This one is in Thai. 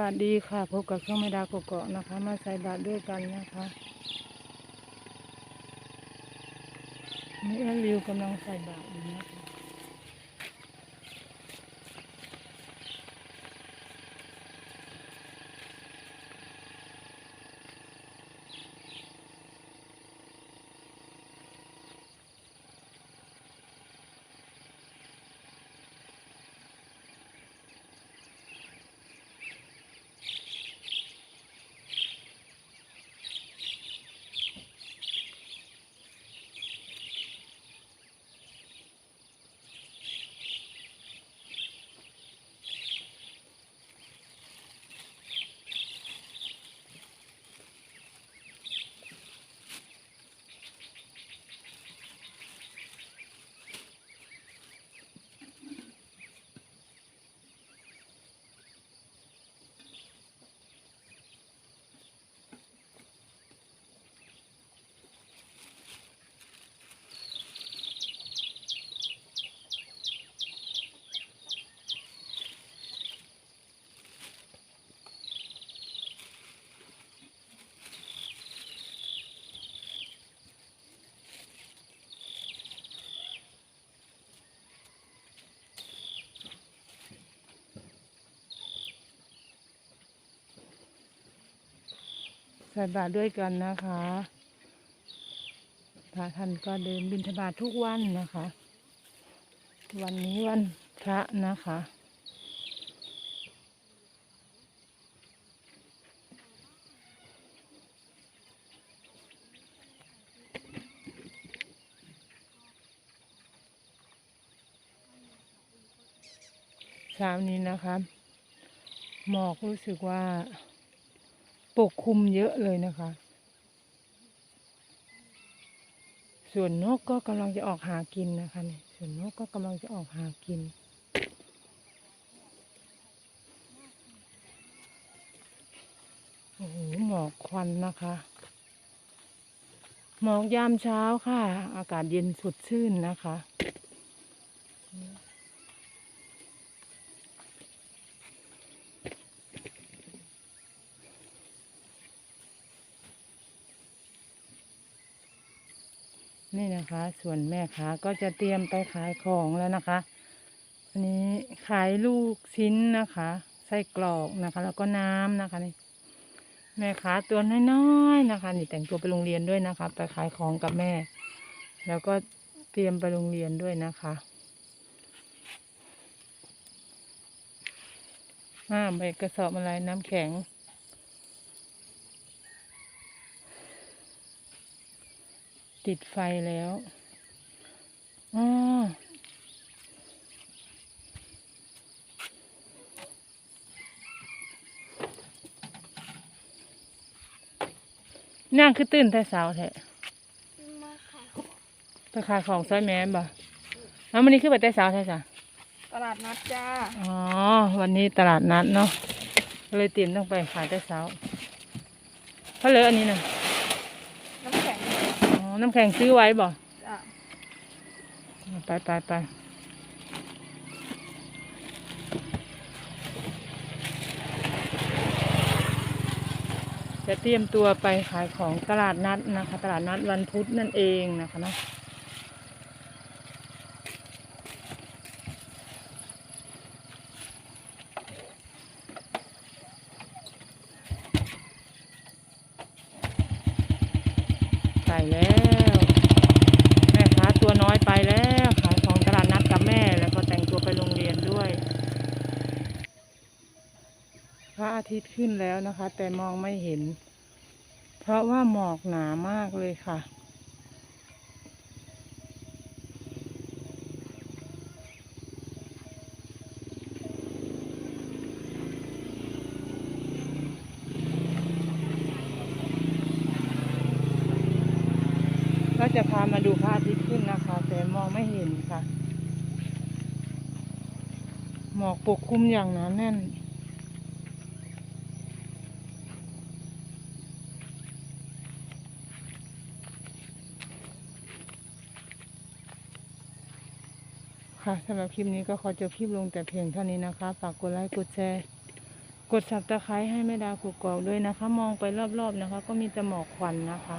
วัสดีค่ะพบกับช่องไม่ดากกอกนะคะ มาใส่บาตรด้วยกันนะคะนี่แอลลิวกำลังใส่บาตรอยู่นะคะ ใส่บาตรด้วยกันนะคะพระท่านก็เดินบิณฑบาตทุกวันนะคะ วันนี้วันพระนะคะเช้านี้นะคะ หมอกรู้สึกว่า ปกคลุมเยอะเลยนะคะ ส่วนนกก็กำลังจะออกหากินนะคะเนี่ยส่วนนกก็กำลังจะออกหากิน โอ้โหหมอกควันนะคะ หมอกยามเช้าค่ะ อากาศเย็นสดชื่นนะคะ นี่นะคะ ส่วนแม่ค้าก็จะเตรียมไปขายของแล้วนะคะอันนี้ขายลูกชิ้นนะคะ ไส้กรอกนะคะ แล้วก็น้ำนะคะนี่แม่ค้าตัวน้อยๆนะคะ นี่แต่งตัวไปโรงเรียนด้วยนะคะไปขายของกับแม่ แล้วก็เตรียมไปโรงเรียนด้วยนะคะอ่าใบกระสอบอะไรน้ำแข็ง ติดไฟแล้วอ๋อนั่งคือตื่นแต่เช้าแท้มาขายไปขายของซอยแม่นบ่แล้ววันนี้คือไปแต่เช้าแท้จ้ะตลาดนัดจ้า อ๋อ วันนี้ตลาดนัดเนาะก็เลยเตรียมต้องไปขายแต่เช้าเพราะเลยอันนี้นะน้ำแข็งอ๋อ น้ำแข็งซื้อไว้บ่จ้าไปไปไปจะเตรียมตัวไปขายของตลาดนัดนะคะ ตลาดนัดวันพุธนั่นเองนะคะเนาะ ไปแล้ว แม่ค้าตัวน้อยไปแล้วขายของตลาดนัดกับแม่แล้วก็แต่งตัวไปโรงเรียนด้วย พระอาทิตย์ขึ้นแล้วนะคะ แต่มองไม่เห็น เพราะว่าหมอกหนามากเลยค่ะ ก็จะพามาดูพระอาทิตย์ขึ้นนะคะ แต่มองไม่เห็นค่ะ หมอกปกคลุมอย่างหนาแน่น ค่ะสำหรับคลิปนี้ก็ขอจบคลิปลงแต่เพียงเท่านี้นะคะฝากกดไลค์กดแชร์กดสับตะไคร้ให้แม่ดาวกกอกด้วยนะคะ มองไปรอบๆนะคะ ก็มีแต่หมอกควันนะคะ